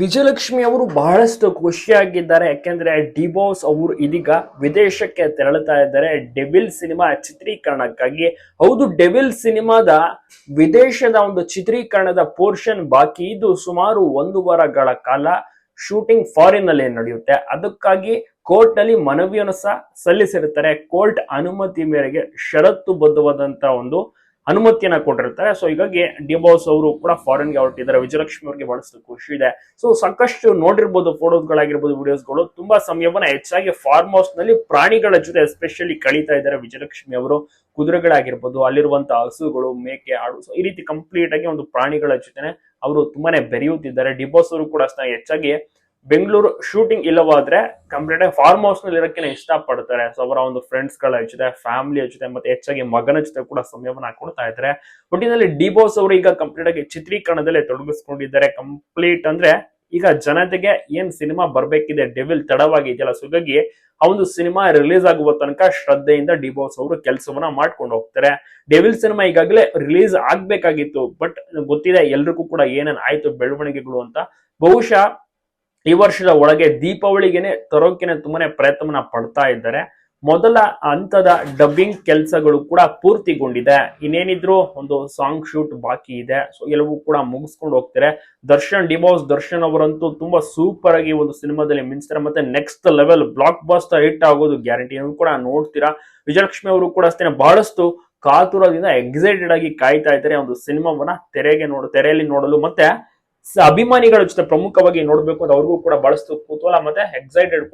ವಿಜಯಲಕ್ಷ್ಮಿ ಅವರು ಬಹಳಷ್ಟು ಖುಷಿಯಾಗಿದ್ದಾರೆ. ಯಾಕೆಂದ್ರೆ ಡಿಬೋಸ್ ಅವರು ಇದೀಗ ವಿದೇಶಕ್ಕೆ ತೆರಳುತ್ತಾ ಇದ್ದಾರೆ. ಡೆವಿಲ್ ಸಿನಿಮಾ ಚಿತ್ರೀಕರಣಕ್ಕಾಗಿ. ಹೌದು, ಡೆವಿಲ್ ಸಿನಿಮಾದ ವಿದೇಶದ ಒಂದು ಚಿತ್ರೀಕರಣದ ಪೋರ್ಷನ್ ಬಾಕಿ. ಇದು ಸುಮಾರು ಒಂದು ವಾರಗಳ ಕಾಲ ಶೂಟಿಂಗ್ ಫಾರಿನ್ನಲ್ಲಿ ನಡೆಯುತ್ತೆ. ಅದಕ್ಕಾಗಿ ಕೋರ್ಟ್ನಲ್ಲಿ ಮನವಿಯನ್ನು ಸಹ ಸಲ್ಲಿಸಿರುತ್ತಾರೆ. ಕೋರ್ಟ್ ಅನುಮತಿ ಮೇರೆಗೆ ಷರತ್ತುಬದ್ಧವಾದಂತ ಒಂದು ಅನುಮತಿಯನ್ನ ಕೊಟ್ಟಿರ್ತಾರೆ. ಸೊ ಹೀಗಾಗಿ ಡಿಬೋಸ್ ಅವರು ಕೂಡ ಫಾರಿನ್ಗೆ ಹೊರಟಿದ್ದಾರೆ. ವಿಜಯಲಕ್ಷ್ಮಿ ಅವರಿಗೆ ಬಹಳಷ್ಟು ಖುಷಿ ಇದೆ. ಸೊ ಸಾಕಷ್ಟು ನೋಡಿರ್ಬೋದು ಫೋಟೋಸ್ಗಳಾಗಿರ್ಬೋದು ವಿಡಿಯೋಸ್ಗಳು ತುಂಬಾ ಸಮಯವನ್ನ ಹೆಚ್ಚಾಗಿ ಫಾರ್ಮ್ ಹೌಸ್ನಲ್ಲಿ ಪ್ರಾಣಿಗಳ ಜೊತೆ ಎಸ್ಪೆಷಲಿ ಕಳೀತಾ ಇದ್ದಾರೆ ವಿಜಯಲಕ್ಷ್ಮಿ ಅವರು. ಕುದುರೆಗಳಾಗಿರ್ಬೋದು ಅಲ್ಲಿರುವಂತಹ ಹಸುಗಳು, ಮೇಕೆ, ಆಡು ಸೊ ಈ ರೀತಿ ಕಂಪ್ಲೀಟ್ ಆಗಿ ಒಂದು ಪ್ರಾಣಿಗಳ ಜೊತೆನೆ ಅವರು ತುಂಬಾನೇ ಬೆರೆಯುತ್ತಿದ್ದಾರೆ. ಡಿಬೋಸ್ ಅವರು ಕೂಡ ಹೆಚ್ಚಾಗಿ ಬೆಂಗಳೂರು ಶೂಟಿಂಗ್ ಇಲ್ಲವಾದ್ರೆ ಕಂಪ್ಲೀಟ್ ಆಗಿ ಫಾರ್ಮ್ ಹೌಸ್ನಲ್ಲಿ ಇರಕ್ಕೆ ಇಷ್ಟಪಡ್ತಾರೆ. ಸೊ ಅವರ ಒಂದು ಫ್ರೆಂಡ್ಸ್ಗಳ ಜೊತೆ ಫ್ಯಾಮಿಲಿಯ ಜೊತೆ ಮತ್ತೆ ಹೆಚ್ಚಾಗಿ ಮಗನ ಜೊತೆ ಕೂಡ ಸಮಯವನ್ನು ಹಾಕೊಳ್ತಾ ಇದ್ದಾರೆ ಒಟ್ಟಿನಲ್ಲಿ ಡಿಬೋಸ್ ಅವರು ಈಗ ಕಂಪ್ಲೀಟ್ ಆಗಿ ಚಿತ್ರೀಕರಣದಲ್ಲಿ ತೊಡಗಿಸ್ಕೊಂಡಿದ್ದಾರೆ. ಕಂಪ್ಲೀಟ್ ಅಂದ್ರೆ ಈಗ ಜನತೆಗೆ ಏನ್ ಸಿನಿಮಾ ಬರ್ಬೇಕಿದೆ ಡೆವಿಲ್ ತಡವಾಗಿದೆಯಲ್ಲ ಸೊ ಹಾಗಾಗಿ ಆ ಒಂದು ಸಿನಿಮಾ ರಿಲೀಸ್ ಆಗುವ ತನಕ ಶ್ರದ್ಧೆಯಿಂದ ಡಿಬೋಸ್ ಅವರು ಕೆಲಸವನ್ನ ಮಾಡ್ಕೊಂಡು ಹೋಗ್ತಾರೆ. ಡೆವಿಲ್ ಸಿನಿಮಾ ಈಗಾಗಲೇ ರಿಲೀಸ್ ಆಗ್ಬೇಕಾಗಿತ್ತು ಬಟ್ ಗೊತ್ತಿದೆ ಎಲ್ರಿಗೂ ಕೂಡ ಏನೇನ್ ಆಯ್ತು, ಬೆಳವಣಿಗೆಗಳು ಅಂತ. ಬಹುಶಃ ಈ ವರ್ಷದ ಒಳಗೆ ದೀಪಾವಳಿಗೆನೆ ತರೋಕೆನೆ ತುಂಬಾನೇ ಪ್ರಯತ್ನವನ್ನ ಪಡ್ತಾ ಇದ್ದಾರೆ. ಮೊದಲ ಹಂತದ ಡಬ್ಬಿಂಗ್ ಕೆಲಸಗಳು ಕೂಡ ಪೂರ್ತಿಗೊಂಡಿದೆ. ಇನ್ನೇನಿದ್ರು ಒಂದು ಸಾಂಗ್ ಶೂಟ್ ಬಾಕಿ ಇದೆ. ಸೊ ಎಲ್ಲವೂ ಕೂಡ ಮುಗಿಸ್ಕೊಂಡು ಹೋಗ್ತಾರೆ. ದರ್ಶನ್ ಡಿಬಾಸ್ ದರ್ಶನ್ ಅವರಂತೂ ತುಂಬಾ ಸೂಪರ್ ಆಗಿ ಒಂದು ಸಿನಿಮಾದಲ್ಲಿ ಮಿಂಚ್ತಾರೆ. ಮತ್ತೆ next level blockbuster hit ಆಗೋದು ಗ್ಯಾರಂಟಿ ಕೂಡ ನೋಡ್ತೀರಾ. ವಿಜಯಲಕ್ಷ್ಮಿ ಅವರು ಕೂಡ ಅಷ್ಟೇ ಬಹಳಷ್ಟು ಕಾತುರದಿಂದ ಎಕ್ಸೈಟೆಡ್ ಆಗಿ ಕಾಯ್ತಾ ಇದ್ದಾರೆ. ಒಂದು ಸಿನಿಮಾವನ್ನ ತೆರೆಗೆ ನೋಡ, ತೆರೆಯಲ್ಲಿ ನೋಡಲು. ಮತ್ತೆ ಅಭಿಮಾನಿಗಳ ಜೊತೆ ಪ್ರಮುಖವಾಗಿ ನೋಡ್ಬೇಕು ಅಂತ ಅವ್ರಿಗೂ ಕೂಡ ಬಹಳಷ್ಟು ಕುತೂಹಲ ಮತ್ತೆ ಎಕ್ಸೈಟೆಡ್ ಕೂಡ